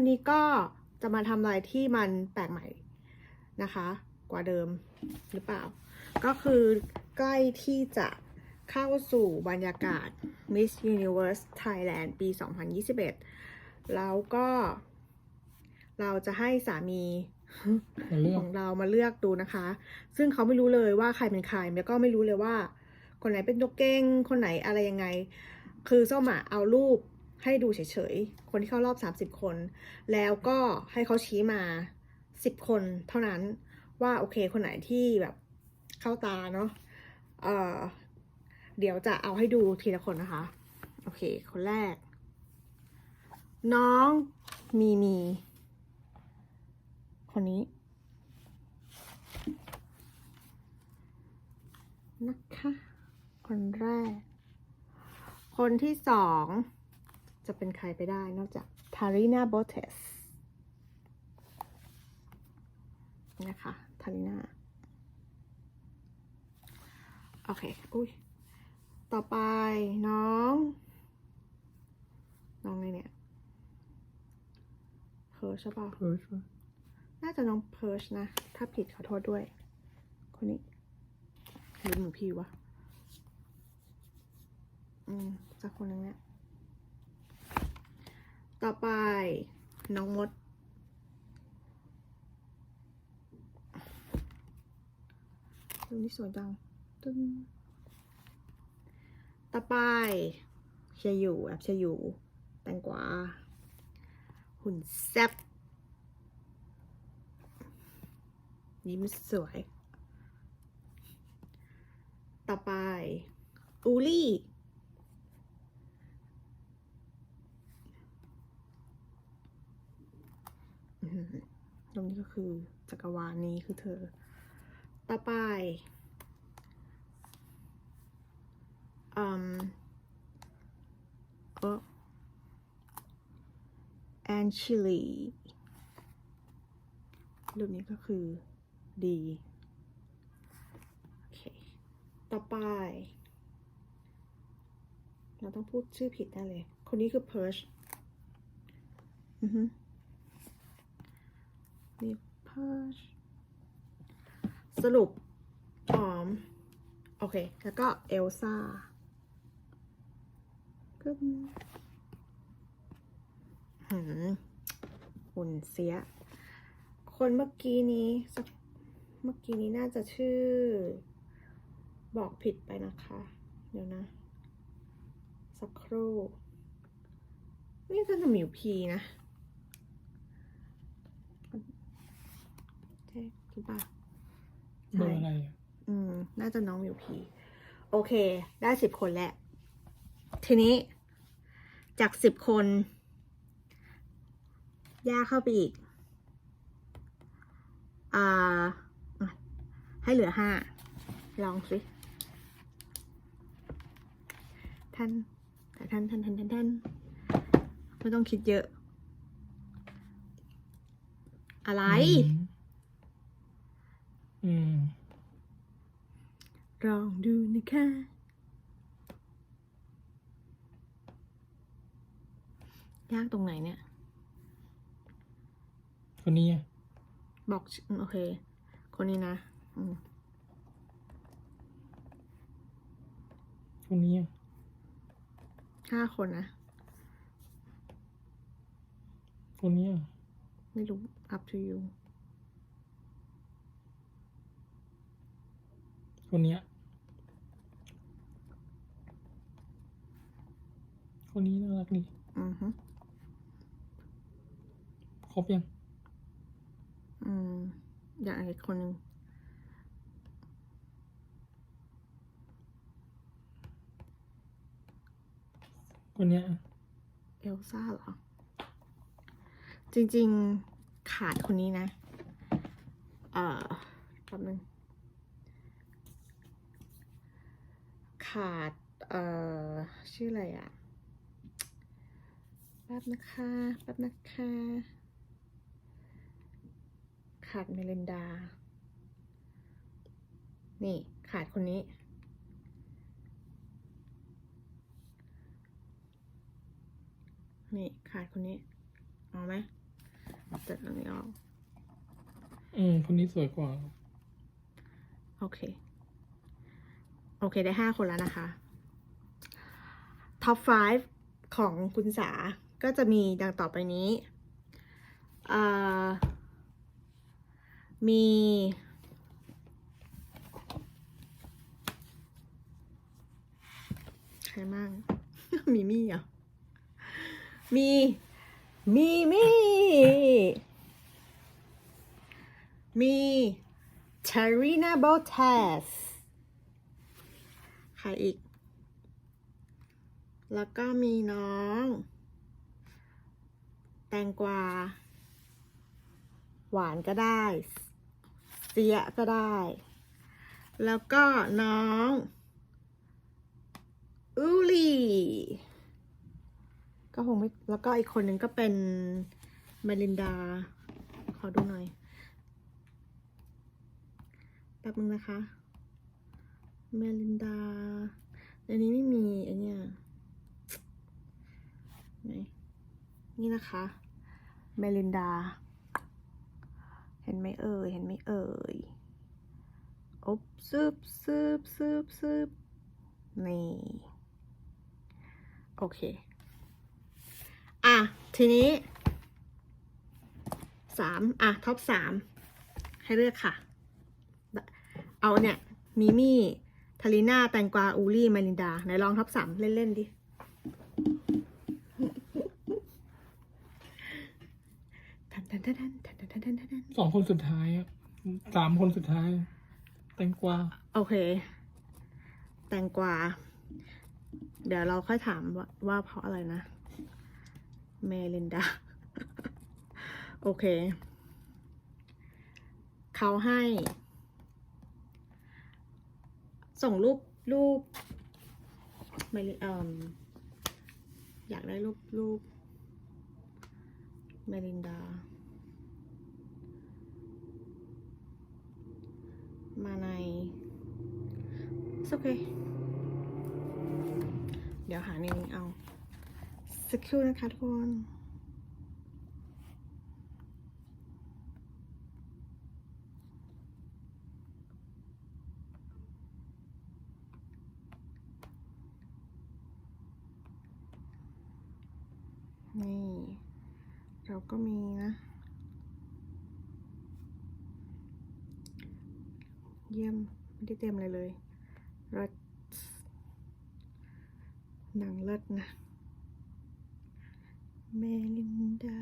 วันนี้ก็จะมาทำอะไรที่มันแปลกใหม่นะคะ กว่าเดิมหรือเปล่า ก็คือใกล้ที่จะเข้าสู่บรรยากาศ Miss Universe Thailand ปี 2021 แล้วก็เราจะให้สามีมาเลือขกองเรามาเลือกดูนะคะ ซึ่งเขาไม่รู้เลยว่าใครเป็นใครแล้วก็ไม่รู้เลยว่า คนไหนเป็นตัวเก่งคนไหนอะไรยังไง คือส้มอะเอารูป ให้ดูเฉยๆ คนที่เข้ารอบ 30 คน แล้วก็ให้เขาชี้มา 10 คนเท่านั้นว่าโอเคคนไหนที่แบบเข้าตาเนาะเออเดี๋ยวจะเอาให้ดูทีละคนนะคะ โอเค คนแรก น้องมีมี คนนี้ นะคะ คนแรก คนที่สอง จะเป็นใครไปได้นอกจากทารินาโบเทสนะคะทารินาโอเค อุ้ย ต่อไปน้อง น้องไงเนี่ยเพิร์ชใช่ปะเพิร์ชน่าจะน้องเพิร์ชนะ ถ้าผิดขอโทษด้วย คนนี้หรือหนูพี่วะ อืมสักคนนึงเนี่ย ต่อไปน้องมดดูนี่สวยจังตึ้งต่อไปเชยอยู่แอบเชยอยู่ แตงกวา หุ่นแซ่บยิ้มสวย ต่อไป อูลี่ อื้อหือ ตรงนี้ก็คือจักรวาลนี้คือเธอ ต่อไปอืมเออแอนชิลีรูปนี้ก็คือดีโอเค ต่อไป เราต้องพูดชื่อผิดได้เลย คนนี้คือ Perch อือฮึ นี่ Perch สรุปออม โอเค แล้วก็เอลซ่าก็หืมหุ่นเสีย คนเมื่อกี้นี้สักเมื่อกี้นี้น่าจะชื่อ บอกผิดไปนะคะ เดี๋ยวนะ สักครู่ นี่ก็จะหมิวพีนะใช่ห รือเปล่าเบอร์อะไรอะอืม น่าจะน้องหมิวพีโอเค ได้สิบคนแล้ว ทีนี้ จากสิบคน ย่าเข้าไปอีก อ่าอะให้เหลือห้า ลองสิ ท่านแต่ท่านท่านท่านท่านท่านไม่ต้องคิดเยอะ อะไร อืมอืมลองดูนะคะ ยากตรงไหนเนี่ย คนนี้อะบอกชื่ออืมโอเค คนนี้นะอืมคนนี้อะห้าคนนะ คนนี้อะไม่รู้ up to you คนนี้อะคนนี้น่ารักดีอือฮึครบยัง อืม อยากอีกคนหนึ่งคนเนี้ยอะเอลซ่าเหรอ จริง ๆ ขาดคนนี้นะ เอ่อแป๊บนึง ขาด เอ่อ ชื่ออะไรอะ่ะแป๊บนะคะแป๊บนะคะ ขาดเมลินดา นี่ ขาดคนนี้ นี่ ขาดคนนี้ เอาไหมแต่อันนี้ออกอืม คนนี้สวยกว่า โอเค โอเคได้ห้าคนแล้วนะคะ ท็อป 5 ของคุณสา ก็จะมีดังต่อไปนี้มี ใครมั่งมีมี่เหรอ มี มีมี่มีชารีนาโบเทส ใครอีก แล้วก็มีน้อง แตงกวา หวานก็ได้ เสียก็ได้ แล้วก็น้องอูลี่ก็คงไม่แล้วก็อีกคนหนึ่งก็เป็นเมลินดา ขอดูหน่อย แป๊บนึงนะคะ เมลินดา ในนี้ไม่มีไอเนี่ยไหนนี่นะคะ เมลินดา เห็นไหมเอ่ย เห็นไหมเอ่ยอบซึบซึบซึบซึบนี่ โอเค อะ ทีนี้สามอะ ท็อปสามให้เลือกค่ะ เอาเนี่ย มิมี่ ทาริน่า แตงกวา อูลี่มารินดา ไหนลองท็อปสามเล่น ๆ ดิ ทันทันทันทันทันทันทันทันทันสองคนสุดท้ายอะสามคนสุดท้าย แตงกวา โอเค แตงกวา เดี๋ยวเราค่อยถามว่าว่าเพราะอะไรนะ เมลินดา โอเค เขาให้ ส่งรูปรูปเมลิเอ่อยากได้รูปรูปเมลินดา มาใน It's okay เดี๋ยวหาในนี้เอาสักครู่นะคะทุกคน เราก็มีนะ เยี่ยม ไม่ได้เต็มเลยเลยเลิศหนังเลิศนะ เมลินดา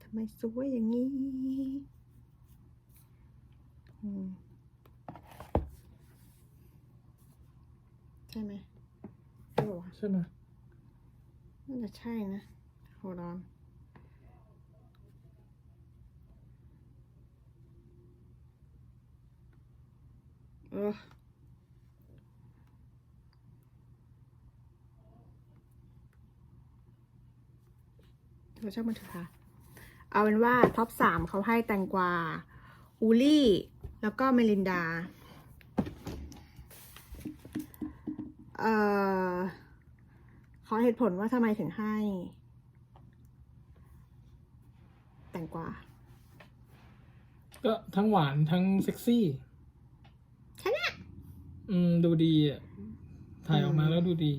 ทำไมสวยอย่างนี้อืมใช่ไหมใช่ปะวะใช่ไหมน่าจะใช่นะโหรอน เราชอบมันเถอะค่ะ เอาเป็นว่าท็อปสามเขาให้แตงกวา อูลี่ แล้วก็เมลินดา เอ่อขอเหตุผลว่าทำไมถึงให้ แตงกวา ก็ทั้งหวานทั้งเซ็กซี่ อืมดูดีอะถ่ายออกมาแล้วดูดี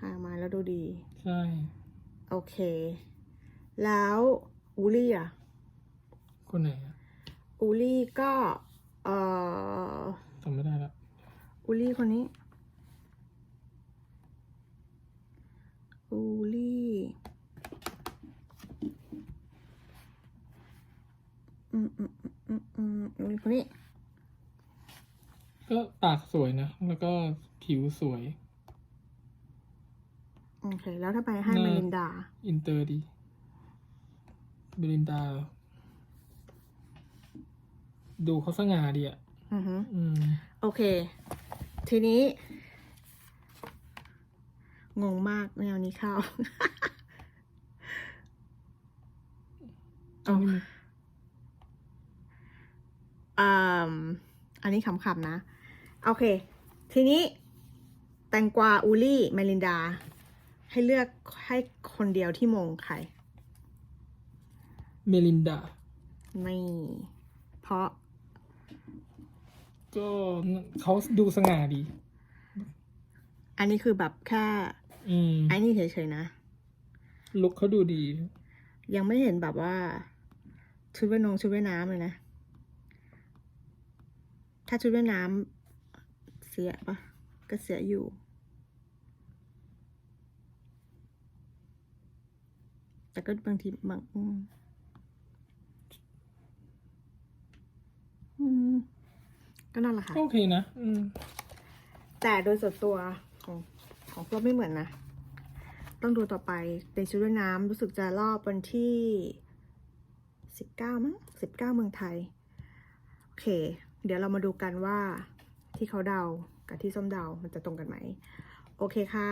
หามาแล้วดูดี ใช่ โอเค แล้วอูลี่อะ คนไหนอะอูลี่ก็เอ่อจำไม่ได้ละอูลี่คนนี้อูลี่อืมอืมอืมอืมอืมอูลี่คนนี้ ก็ปากสวยนะ แล้วก็ผิวสวย โอเค แล้วถ้าไปให้น่าเมลินดา อินเตอร์ดีเบลินดา ดูเขาสง่าดีอะอือฮึอืม โอเค ทีนี้ งงมากแนวนี้เข้าอันนี้มัน อ่าอั นนี้ขำๆนะ โอเค ทีนี้ แตงกวาอูลี่เมลินดา ให้เลือกให้คนเดียวที่มงใคร เมลินดานี่เพราะ ก็เขาดูสง่าดี อันนี้คือแบบแค่อืมไอ้นี่เฉยๆนะ ลุกเขาดูดี ยังไม่เห็นแบบว่า ชุดว่ายนงชุดว่ายน้ำเลยนะ ถ้าชุดว่ายน้ำเสียปะก็เสียอยู่ แต่ก็บางทีบางอืมอืมก็นั่นแหละค่ะ โอเคนะ อืม แต่โดยส่วนตัวของของพวกไม่เหมือนนะ ต้องดูต่อไปเป็นชุดว่ายน้ำรู้สึกจะรอบวันที่สิบเก้ามั้งสิบเก้าเมืองไทย โอเค เดี๋ยวเรามาดูกันว่าที่เขาเดากับที่ส้มเดา มันจะตรงกันไหม โอเคค่ะ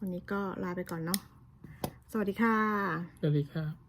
วันนี้ก็ลาไปก่อนเนาะ สวัสดีค่ะ สวัสดีครับ